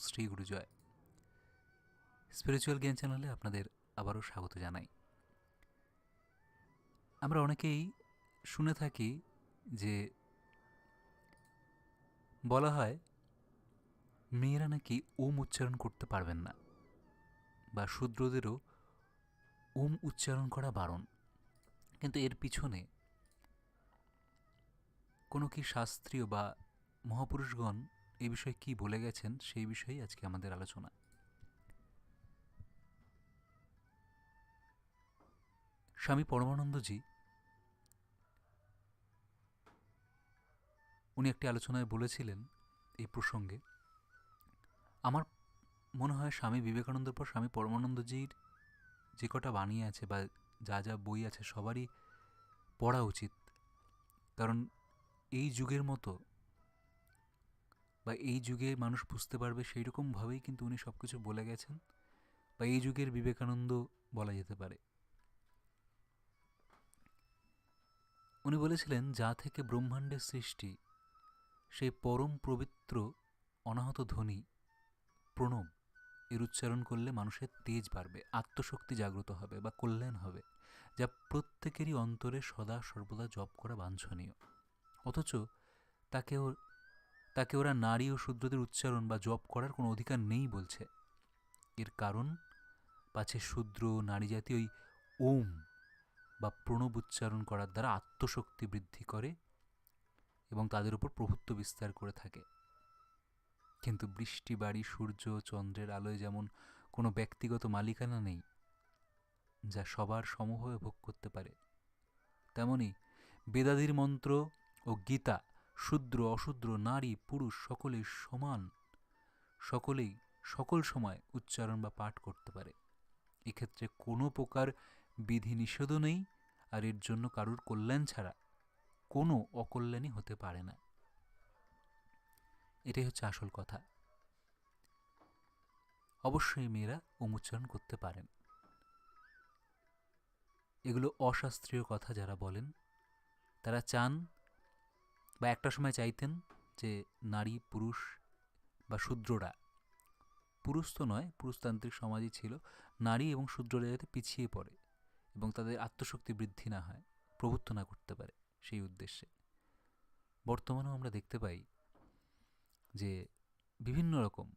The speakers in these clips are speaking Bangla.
শ্রী গুরুজয়। স্পিরিচুয়াল জ্ঞান চ্যানেলে আপনাদের আবারও স্বাগত জানাই। আমরা অনেকেই শুনে থাকি যে বলা হয়, মেয়েরা নাকি ওম উচ্চারণ করতে পারবেন না বা শূদ্রদেরও ওম উচ্চারণ করা বারণ। কিন্তু এর পিছনে কোনো কি শাস্ত্রীয় বা মহাপুরুষগণ এই বিষয়ে কি বলে গেছেন সেই বিষয়েই আজকে আমাদের আলোচনা। স্বামী পরমানন্দজি উনি একটি আলোচনায় বলেছিলেন এই প্রসঙ্গে, আমার মনে হয় স্বামী বিবেকানন্দের পর স্বামী পরমানন্দজির যে কটা বাণী আছে বা যা যা বই আছে সবারই পড়া উচিত। কারণ এই যুগের মতো বা এই যুগে মানুষ বুঝতে পারবে সেই রকমভাবেই কিন্তু উনি সব কিছু বলে গেছেন বা এই যুগের বিবেকানন্দ বলা যেতে পারে। উনি বলেছিলেন, যা থেকে ব্রহ্মাণ্ডের সৃষ্টি, সেই পরম পবিত্র, অনাহত ধ্বনি, প্রণব, এর উচ্চারণ করলে মানুষের তেজ বাড়বে, আত্মশক্তি জাগ্রত হবে বা কল্যাণ হবে, যা প্রত্যেকেরই অন্তরে সদা সর্বদা জপ করা বাঞ্ছনীয়। অথচ তাকে ওর তাকে ওরা নারী ও শূদ্রদের উচ্চারণ বা জপ করার কোনো অধিকার নেই বলছে। এর কারণ পাছে শূদ্র নারী জাতি ওই ওম বা প্রণব উচ্চারণ করার দ্বারা আত্মশক্তি বৃদ্ধি করে এবং তাদের উপর প্রভুত্ব বিস্তার করে থাকে। কিন্তু বৃষ্টি, বাড়ি, সূর্য, চন্দ্রের আলোয় যেমন কোনো ব্যক্তিগত মালিকানা নেই, যা সবার সমভাবে ভোগ করতে পারে, তেমনি বেদাদির মন্ত্র ও গীতা শূদ্র অশূদ্র নারী পুরুষ সকলেই সমান, সকলেই সকল সময় উচ্চারণ বা পাঠ করতে পারে। এক্ষেত্রে কোনো প্রকার বিধি নিষেধও নেই, আর এর জন্য কারুর কল্যাণ ছাড়া কোনো অকল্যাণই হতে পারে না। এটাই হচ্ছে আসল কথা। অবশ্যই মেয়েরা উচ্চারণ করতে পারেন। এগুলো অশাস্ত্রীয় কথা যারা বলেন, তারা চান বা একটা সময় চাইতেন যে নারী, পুরুষ বা শূদ্ররা, পুরুষ তো নয়, পুরুষতান্ত্রিক সমাজই ছিল, নারী এবং শূদ্ররা যাতে পিছিয়ে পড়ে এবং তাদের আত্মশক্তি বৃদ্ধি না হয়, প্রভুত্ব না করতে পারে সেই উদ্দেশ্যে। বর্তমানেও আমরা দেখতে পাই যে বিভিন্ন রকম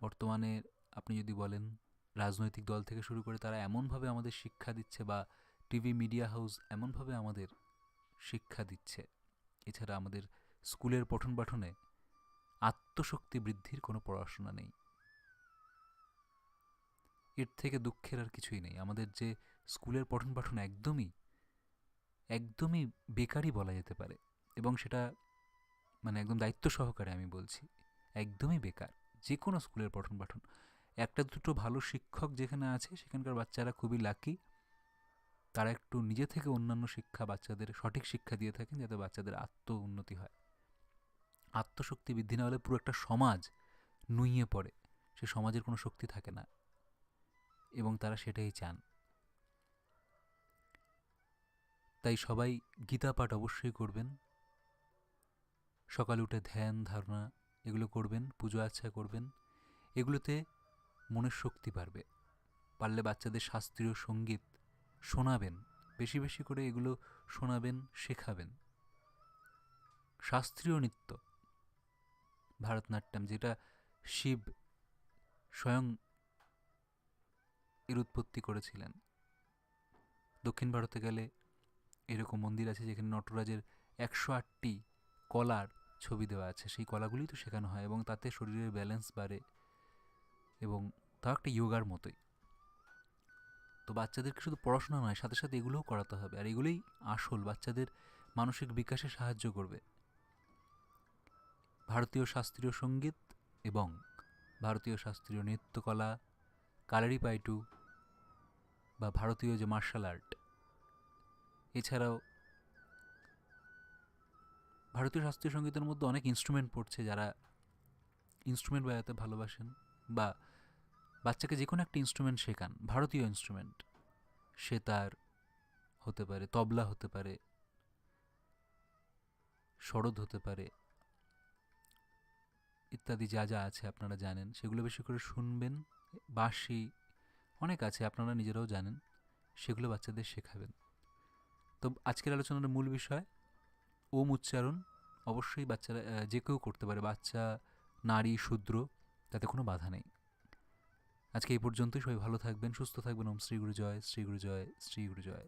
বর্তমানে আপনি যদি বলেন রাজনৈতিক দল থেকে শুরু করে তারা এমনভাবে আমাদের শিক্ষা দিচ্ছে বা টিভি, মিডিয়া হাউস এমনভাবে আমাদের শিক্ষা দিচ্ছে। এছাড়া আমাদের স্কুলের পঠন পাঠনে আত্মশক্তি বৃদ্ধির কোনো পড়াশোনা নেই। এর থেকে দুঃখের আর কিছুই নেই। আমাদের যে স্কুলের পঠন পাঠন একদমই একদমই বেকারই বলা যেতে পারে এবং সেটা মানে একদম দায়িত্ব সহকারে আমি বলছি, একদমই বেকার। যে কোনো স্কুলের পঠন পাঠন একটা দুটো ভালো শিক্ষক যেখানে আছে সেখানকার বাচ্চারা খুবই লাকি তারা একটু নিজে থেকে অন্যান্য শিক্ষা বাচ্চাদের সঠিক শিক্ষা দিয়ে থাকেন যাতে বাচ্চাদের আত্ম উন্নতি হয়। আত্মশক্তি বৃদ্ধি না হলে পুরো একটা সমাজ নুইয়ে পড়ে। সে সমাজের কোনো শক্তি থাকে না এবং তারা সেটাই চান। তাই সবাই গীতা পাঠ অবশ্যই করবেন। সকালে উঠে ধ্যান, ধারণা এগুলো করবেন, পুজো আচ্ছা করবেন। এগুলোতে মনের শক্তি বাড়বে। পারলে বাচ্চাদের শাস্ত্রীয় সংগীত শোনাবেন, বেশি বেশি করে এগুলো শোনাবেন, শেখাবেন। শাস্ত্রীয় নৃত্য, ভারতনাট্যম, যেটা শিব স্বয়ং এর উৎপত্তি করেছিলেন। দক্ষিণ ভারতে গেলে এরকম মন্দির আছে যেখানে নটরাজের একশো আটটি কলার ছবি দেওয়া আছে। সেই কলাগুলি তো শেখানো হয় এবং তাতে শরীরের ব্যালেন্স বাড়ে এবং তা একটা যোগার মতোই। তো বাচ্চাদেরকে শুধু পড়াশোনা নয়, সাথে সাথে এগুলোও করাতে হবে। আর এগুলোই আসল, বাচ্চাদের মানসিক বিকাশে সাহায্য করবে। ভারতীয় শাস্ত্রীয় সংগীত এবং ভারতীয় শাস্ত্রীয় নৃত্যকলা, কালারি পাইটু বা ভারতীয় যে মার্শাল আর্ট। এছাড়াও ভারতীয় শাস্ত্রীয় সঙ্গীতের মধ্যে অনেক ইনস্ট্রুমেন্ট পড়ছে যারা ইনস্ট্রুমেন্ট বাজাতে ভালোবাসেন বা বাচ্চাকে যে কোনো একটা ইনস্ট্রুমেন্ট শেখান, ভারতীয় ইনস্ট্রুমেন্ট সেতার হতে পারে, তবলা হতে পারে সরোদ হতে পারে, ইত্যাদি যা যা আছে আপনারা জানেন, সেগুলো বেশি করে শুনবেন। বাঁশি অনেক আছে, আপনারা নিজেরাও জানেন, সেগুলো বাচ্চাদের শেখাবেন। তো আজকের আলোচনার মূল বিষয়, ওম উচ্চারণ। অবশ্যই বাচ্চারা যে কেউ করতে পারে, বাচ্চা, নারী, শূদ্র, তাতে কোনো বাধা নেই। আজকে এই পর্যন্তই। সবাই ভালো থাকবেন, সুস্থ থাকবেন। ওম শ্রীগুরু জয় শ্রীগুরু জয় শ্রীগুরু জয়